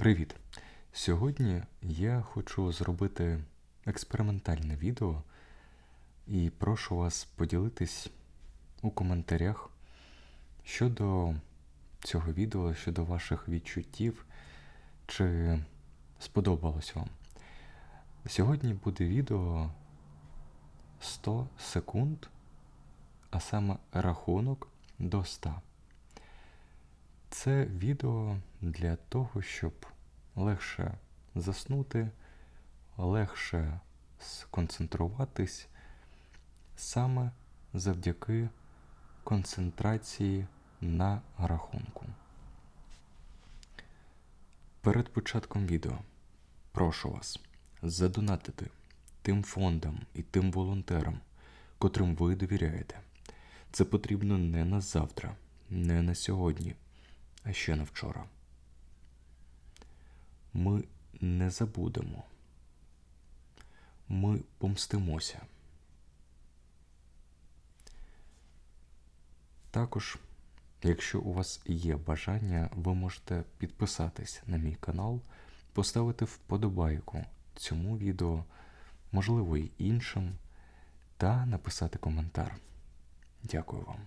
Привіт! Сьогодні я хочу зробити експериментальне відео і прошу вас поділитись у коментарях щодо цього відео, щодо ваших відчуттів, чи сподобалось вам. Сьогодні буде відео 100 секунд, а саме рахунок до 100. Це відео для того, щоб легше заснути, легше сконцентруватись саме завдяки концентрації на рахунку. Перед початком відео прошу вас задонатити тим фондам і тим волонтерам, котрим ви довіряєте. Це потрібно не на завтра, не на сьогодні, а ще на вчора. Ми не забудемо. Ми помстимося. Також, якщо у вас є бажання, ви можете підписатись на мій канал, поставити вподобайку цьому відео, можливо, і іншим, та написати коментар. Дякую вам.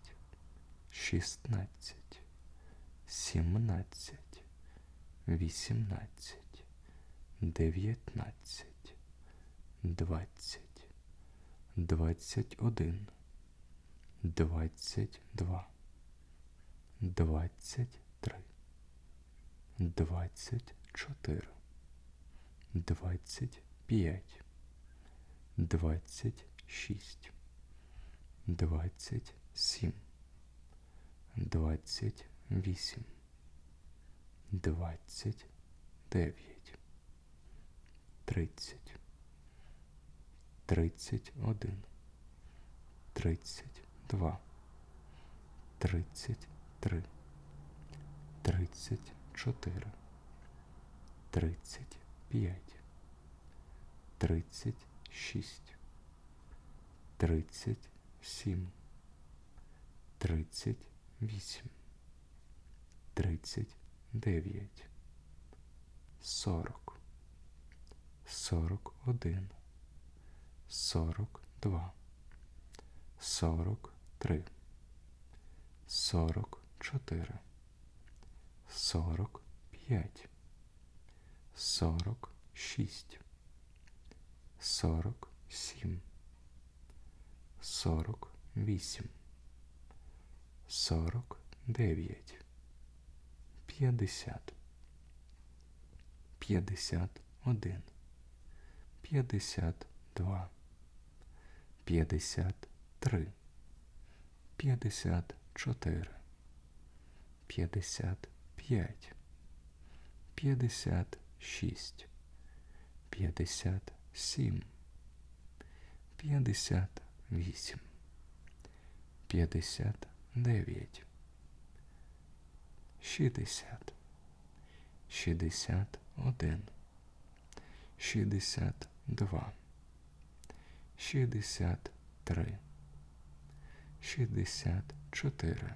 шістнадцять, сімнадцять, вісімнадцять, дев'ятнадцять, двадцять, двадцять один, двадцять два, двадцять три, двадцять чотири, двадцять п'ять, двадцять шість, двадцять сім двадцять вісім, двадцять дев'ять, тридцять, тридцять один, тридцять два, тридцять три, тридцять чотири, тридцять п'ять, тридцять шість, тридцять сім, тридцять вісім, тридцять дев'ять, сорок, сорок один, сорок два, сорок три, сорок чотири, сорок п'ять, сорок шість, сорок сім, сорок вісім сорок дев'ять, п'ятдесят, п'ятдесят один, п'ятдесят два, п'ятдесят три, п'ятдесят чотири, п'ятдесят п'ять, п'ятдесят шість, п'ятдесят сім, п'ятдесят вісім, п'ятдесят шістдесят, шістдесят один, шістдесят два, шістдесят три, шістдесят чотири,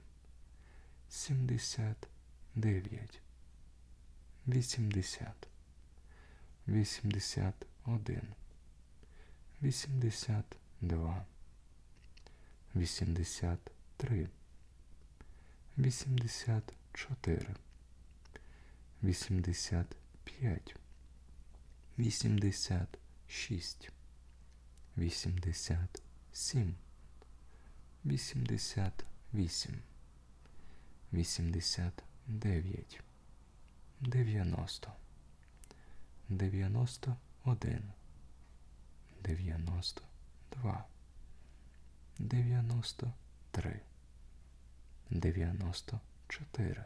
дев'ять, сімдесят, дев'ять, вісімдесят, вісімдесят один, вісімдесят два, вісімдесят три, вісімдесят чотири, вісімдесят п'ять, вісімдесят шість, вісімдесят сім, вісімдесят вісім, вісімдесят дев'ять, дев'яносто, дев'яносто один, дев'яносто два, дев'яносто три, дев'яносто чотири,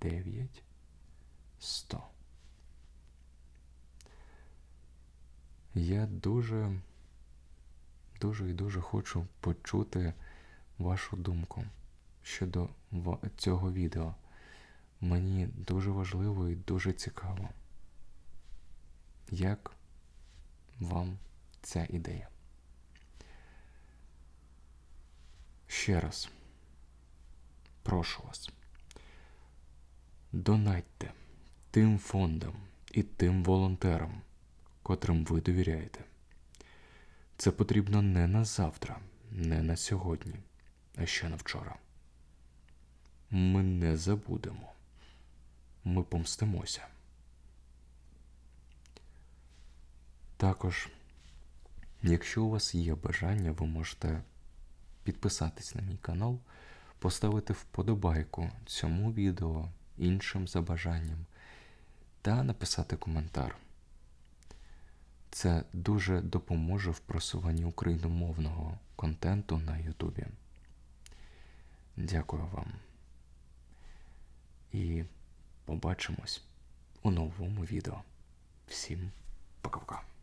дев'яносто п'ять, дев'яносто шість, дев'яносто сім, дев'яносто вісім, дев'яносто дев'ять, сто. Я дуже, дуже і дуже хочу почути вашу думку щодо цього відео. Мені дуже важливо і дуже цікаво, як вам ця ідея. Ще раз прошу вас. Донатьте тим фондам і тим волонтерам, котрим ви довіряєте. Це потрібно не на завтра, не на сьогодні, а ще на вчора. Ми не забудемо. Ми помстимося. Також, якщо у вас є бажання, ви можете підписатись на мій канал, поставити вподобайку цьому відео іншим за бажанням та написати коментар. Це дуже допоможе в просуванні україномовного контенту на Ютубі. Дякую вам. І побачимось у новому відео. Всім пока-пока.